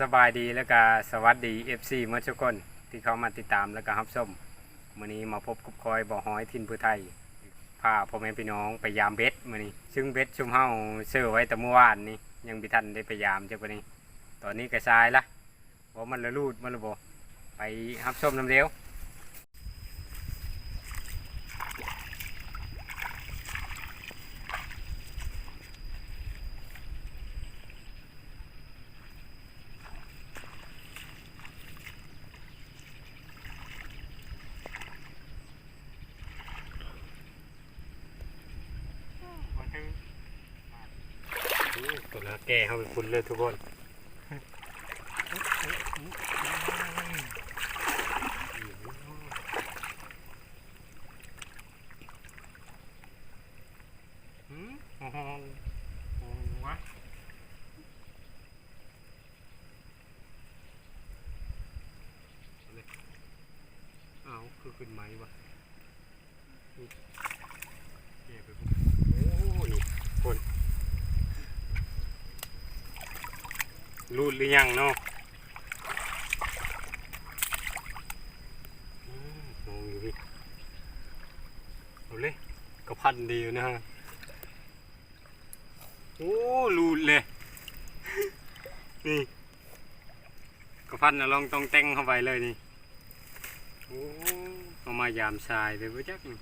สบายดีแล้วก็สวัสดี FC เมื่อทุกคนที่เข้ามาติดตามแล้วก็รับชมมื่อนี้มาพบกับคอยบ่อหอยทินผู้ไทยพาพ่อแม่พี่น้องไปยามเบ็ดมื่อนี้ ซึ่งเบ็ดชุมเฮาเสื้อไว้แต่เมื่อวานนี้ยังบ่ทันได้ไปยามจักวันนี้ ตอนนี้กระชายละว่ามันละลูดมันละบ่ไปรับชมน้ำเดียว ตัวละ แก่เข้าไปคุณเลยทุกคนหืมโอ้โหโอ้โหวะเอาเลยเอาคือขึ้นไหมวะนี่แย่ไปปุ๊บโอ้โหนี่คน รูดหรือยังเนาะอืมมองอยู่ดิเอาเลยก็พันดีอยู่นะฮะ โอ้รูดเลย นี่ก็พันนะลองต้องแต่งเข้าไปเลยนี่ โอ้เอามายามทรายเลยพ่จักนี่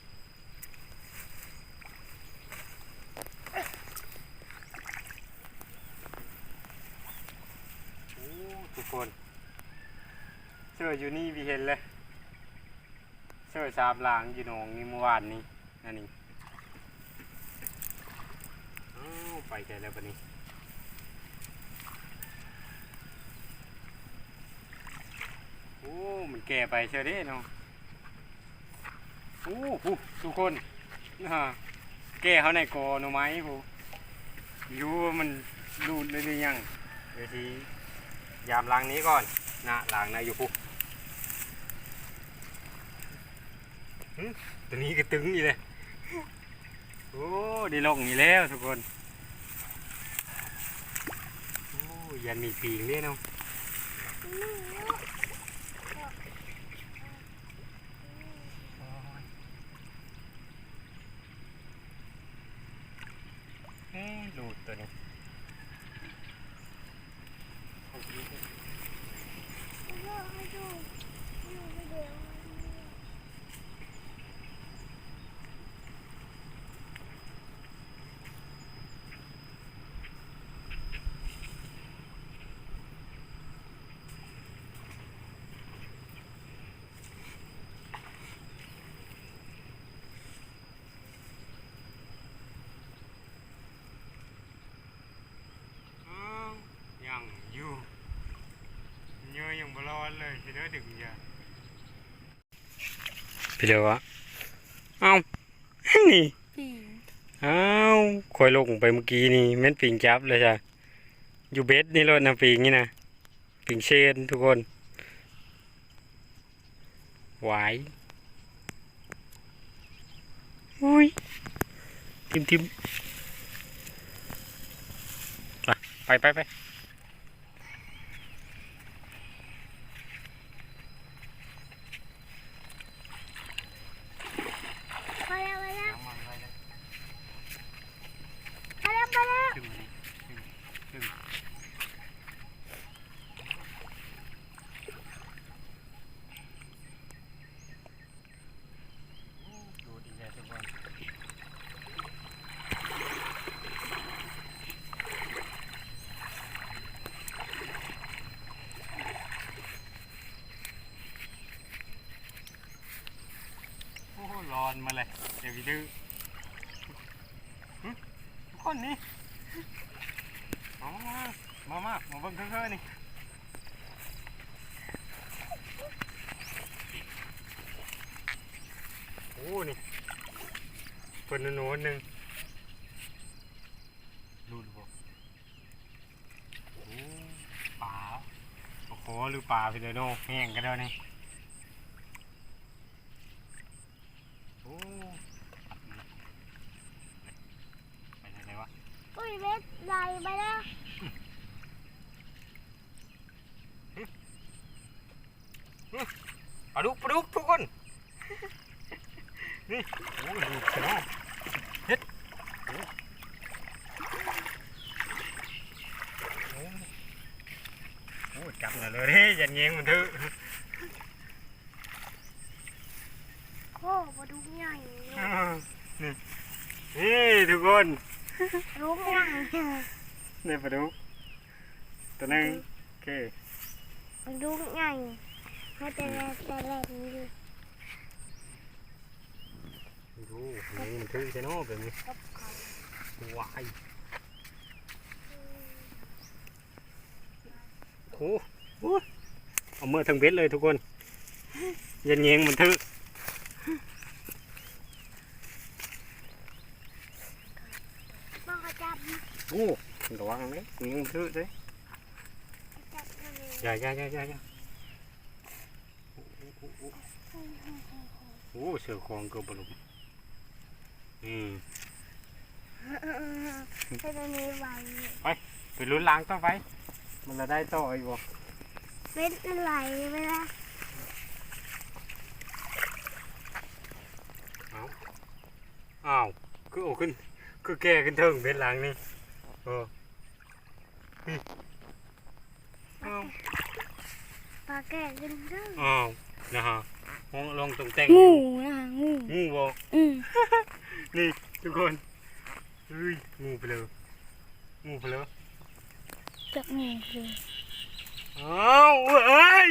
โอ้ทุกคน เสื้อยู่นี่พี่เห็นเลยเสื้อสาบลางอยู่หนองนี่เมื่อวานนี้นั่นนี่อ้าวไปไกลแล้วปะนี้โอ้มันแก่ไปเชียวด้เนาะโอ้โหทุกคนนะแก่เขาในกอหน่อไม้ผู้อยู่ว่ามันรูดเลยหรือยังเดี๋ยวทียามล้างนี้ก่อนนะล้างนะอยู่ผู้ ตัวนี้ก็ตึงอยู่เลย โอ้ได้ลงนี่แล้วทุกคน โอ้ยันมีปีงเนี่ยเนาะเฮ้ยหลุดตัวนี้อ้าวยังอยู่เยอะยังบร้ อนเลยทีเดียวดึงยาพี่เดียววะเอ้านี่ปิงเอ้าวคอยลงไปเมื่อกี้นี่แม่นปิงจับเลยจ้ะอยู่เบ็ดนี่รถนะปิงนี่นะปิงเชนทุกคนหวายอุ้ยทิมทิมไปไปไปไป พอแล้วพอแล้ว น้ำมันไว้เลย พอแล้วพอแล้วขึ้นมาดิขึ้นขึ้นโอ้ดูดีใจทุกคนโอ้ร้อนมาเลยเดี๋ยวพี่ดื้อ คนนี่มามามามามาเบิ่งเคือๆนี่โอ้นี่เปิดโน้นหนึ่งดูดูบ่โอ้ปลาโอ้โหหรือปลาพี่เดโน่แห้งกันแล้วนี่ ใหญ่ไปแล้วปลาดุกปลาดุกทุกคน นี่โอ้ยดูชนะเฮ็ดโอ้ยจับเลยเฮ้ยยันเงี้ยมันดื้อโอ้ปลาดุกใหญ่นี่ทุกคน นี่ปลาดุกตัวหนึงโอเคปลาดุกใหญ่ให้แต่ละแต่ละนี้ดูดูนี่มันถือใช่เนาะแบบนี้กับเขาว้ายโอ้โหเอามือทั้งเบ็ดเลยทุกคน เย็นเย็นมันถือบ้องกระจับ โอ้ระวังเลยเงี้ยมันถือเลยจับมันเลยอย่าอย่าอย่าอย่าอย่าโอ้เสือคลองเกือบบลุมอืมให้ตันี้ไวไปลุ้นล้างต่อไป มันจะได้ต่ออีกบ่เป็นอะไรไหมล่ะอ้าวคือโอ้ขึ้น คือแก่ขึ้นเทิงเบ็ดล้างนี่ เออนี่อ้าวปลาแก่ขึ้นเด้ออ้าวนะฮะลองลองตรงแต่งงูนะงูงูบ่อืมนี่ทุกคนเฮ้ยงูไปเลยงูไปเลยจับงูเลยอ้าวเอ้ย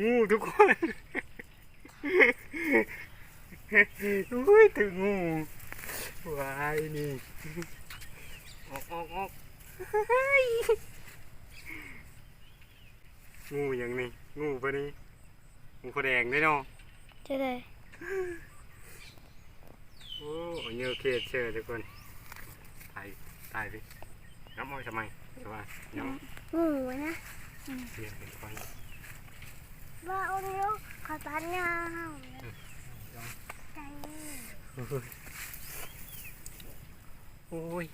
งูทุกคนอุ้ยถึงงู วายนี่ ออกออกออกเฮ้ยงูอย่างนี้งูปะนี่งูขาวแดงได้เนาะจะได้โอ้เยอะเคสเชื่อทุกคนถ่ายถ่ายดิน้ำมอยทำไมแต่ว่าน้ำงูนะเสียเป็นคนว่าเอาเนี้ยเขาตัดยาวใจ โอ้ย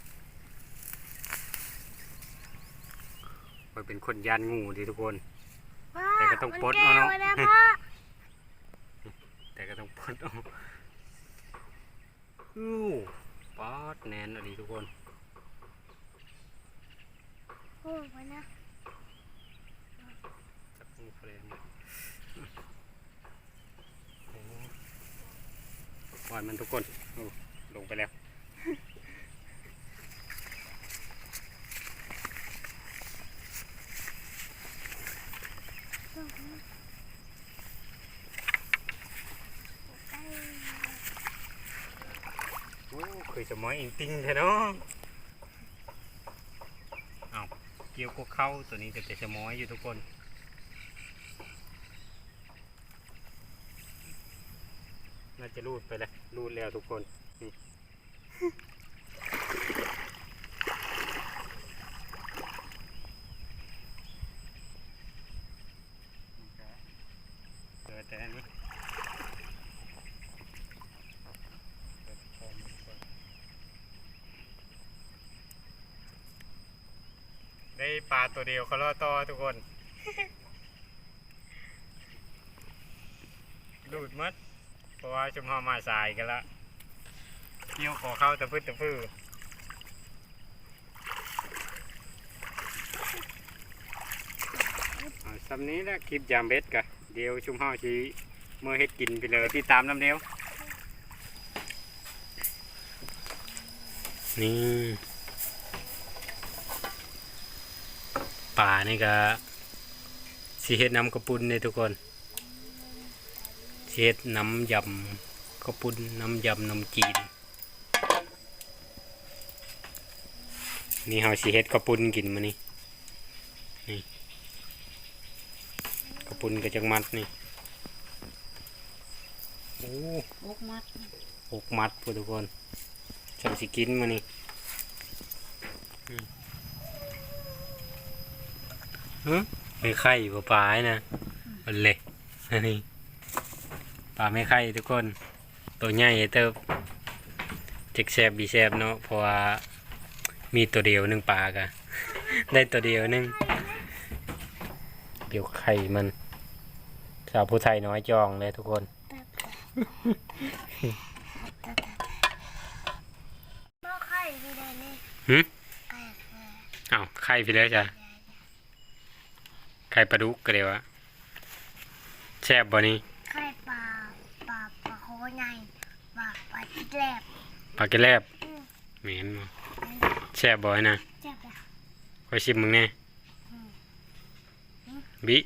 คอยเป็นคนยันงูดิทุกคน แต่ก็ต้องปลดเอาเนาะมัแก้วพ่อแต่ก็ต้องปลดเอาอู้ป๊อดแนนอะไรทุกคน โอ้ยนะจับงูเฟรมเลยโอ้ปล่อยมันทุกคนโอ้ลงไปแล้ว โอ้เคยจะมอยอิงติงแท้เนาะเอาเกี่ยวกับเข้าตัวนี้จะจะมอยอยู่ทุกคนน่าจะรูดไปแล้วรูดแล้วทุกคนนี่เจอแต่อันนี้ ได้ปลาตัวเดียวเขาล่อต่อทุกคนดูดมัดเพราะว่าชุมเฮามาสายกันละเกี่ยวขอเข้าตะพื้ตะพื้เอาสำนี้แหละคลิปยามเบ็ดกะเดี๋ยวชุมเฮาชีเมื่อเฮ็ดกินไปเลยที่ตามน้ำเดียวนี่ ป่านี่ก็สิเฮ็ดน้ำกระปุนนี่ทุกคนสิเฮ็ดน้ำยำกระปุนน้ำยำน้ำจีน นี่เฮาสิเฮ็ดกระปุนกินมื้อนี้นี่กระปุนก็จังมัดนี่โอ้บุกมัดหกมัดพุ่นทุกคนจังสิกินมื้อนี้ ไม่ไข่ปลาปลานะมันเละอันนี้ปลาไม่ไข่ทุกคน ตัวใหญ่เติบจิกแซบบีแซบเนาะเพราะว่ามีตัวเดียวหนึ่งปลากะได้ตัวเดียวหนึ่งเดี๋ยวไข่มัน สาวผู้ไทยน้อยจองเลยทุกคนบ่ไข่ดีเลยนี่หึไข่เอออ้าวไข่ไปแล้วจ้ะไข่ปลาดุกก็เดี๋ยวอะแซ่บบ่นี่ไข่ปลาปลาปลาโคใหญ่ปลาปลาที่แลบปลากระแลบอืมเหม็นบ่แซ่บบ่นะเจ็บอะคอยชิมมึงแน่อืมบิ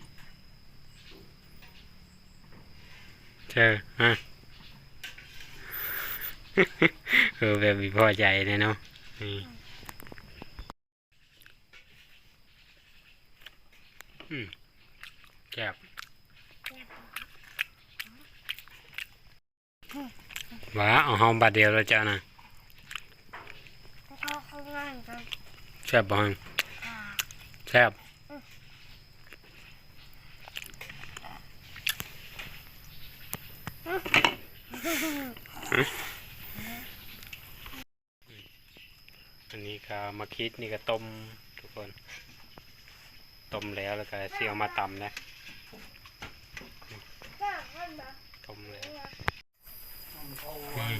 เจอฮะ เออแบบมีพอใจเลยเนาะนี่ อืมแซ่บว้าเอาหองบาทเดียวแล้วจ้านะแล้วก็ข้างล่างก็แซ่บบอ่าแซ่บอันนี้ก็มาคิดนี่ก็ต้มทุกคน ต้มแล้วแล้วก็เสียวมาตำนะต้มแล้วนี่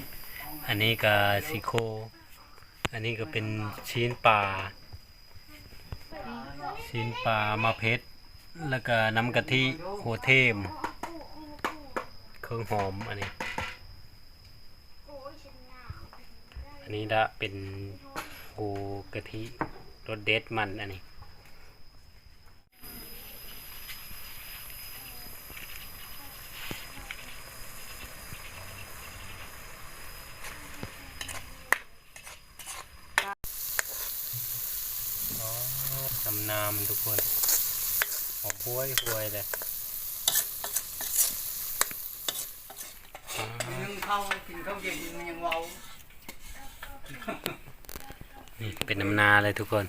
อันนี้ก็ซีโค อันนี้ก็เป็นชิ้นปลาชิ้นปลามาเพชรแล้วก็น้ำกะทิโหเทม เครื่องหอมอันนี้ อันหนาวอันนี้ละเป็นโหกะทิรสเด็ดมันอันนี้ อ๋อทำนามัน ทุกคน หอมห้วยห้วยเลยอ๋อนึ่งข้าวกินข้าวเย็นมันยังเว้านี่เป็นน้ำนาเลยทุกคน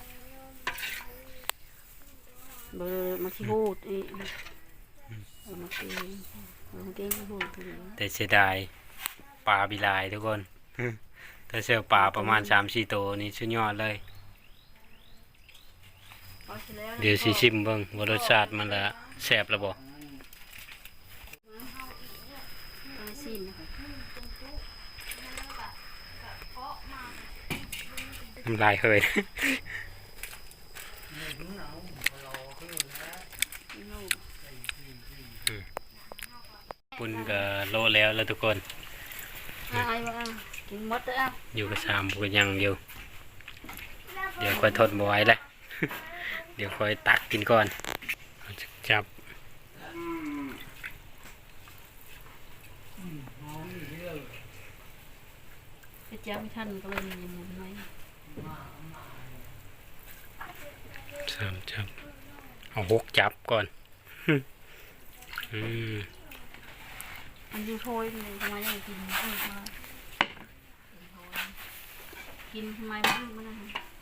เบอร์มาขี้หูดอีกเออมาเก่งเออมาเก่งขี้หูดอีกแต่เสียดายปลาบิลายทุกคนถ้าเจอปลาประมาณสามสี่ตัวนี่สุดยอดเลย เอาเสร็จแล้วนะเดี๋ยวสิชิมเบิ่งว่ารสชาติมันละแซ่บแล้วบ่เอาให้สิ้นนะคะน้ำลายเฮยโน่ปุ่นก็โลแล้วแล้วทุกคนอายว่ากินหมดแล้วอะอยู่กับสามบุกยังอยู่ เดี๋ยวค่อยทนบ่ไหวแล้ว เดี๋ยวค่อยตักกินก่อนเอาจับไปจ้าไม่ทันก็เลยมีหมุนไว้สามจับ เอาหกจับก่อนอืมอันยูโทยเลยทำไมยังกินเออมากินทำไมมันมันนะ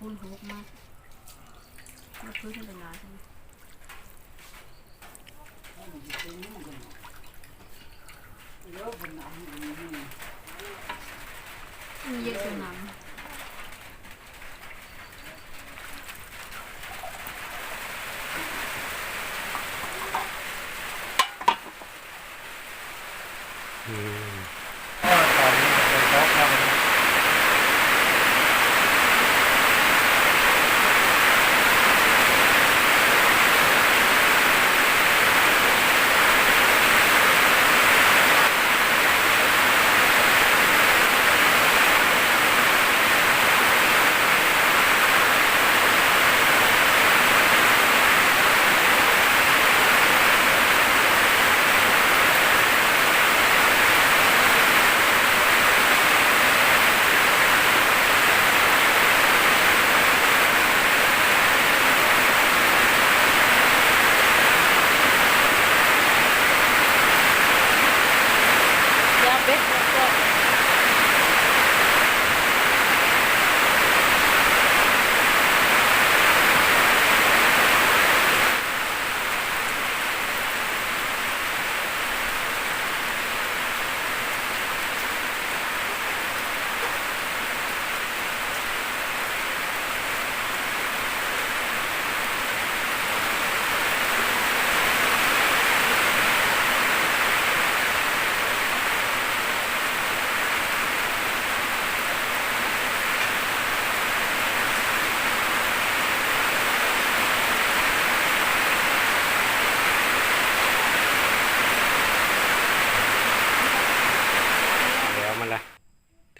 คะพูนหกมากมาพื้นเป็นลายใช่ไหมมีเยอะขนาดนังอืม ตอนนี้เป็นเพราะเรา อ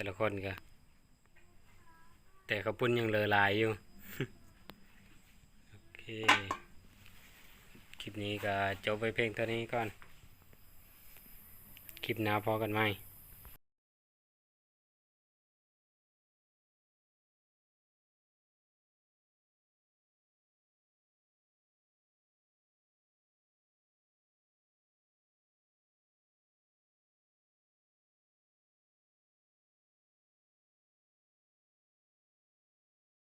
แต่ละคนก็แต่เขาว ปุ่นยังเลอลายอยู่ โอเค คลิปนี้ก็จบไปเพียงเท่านี้ก่อน คลิปหน้าพอกันไหม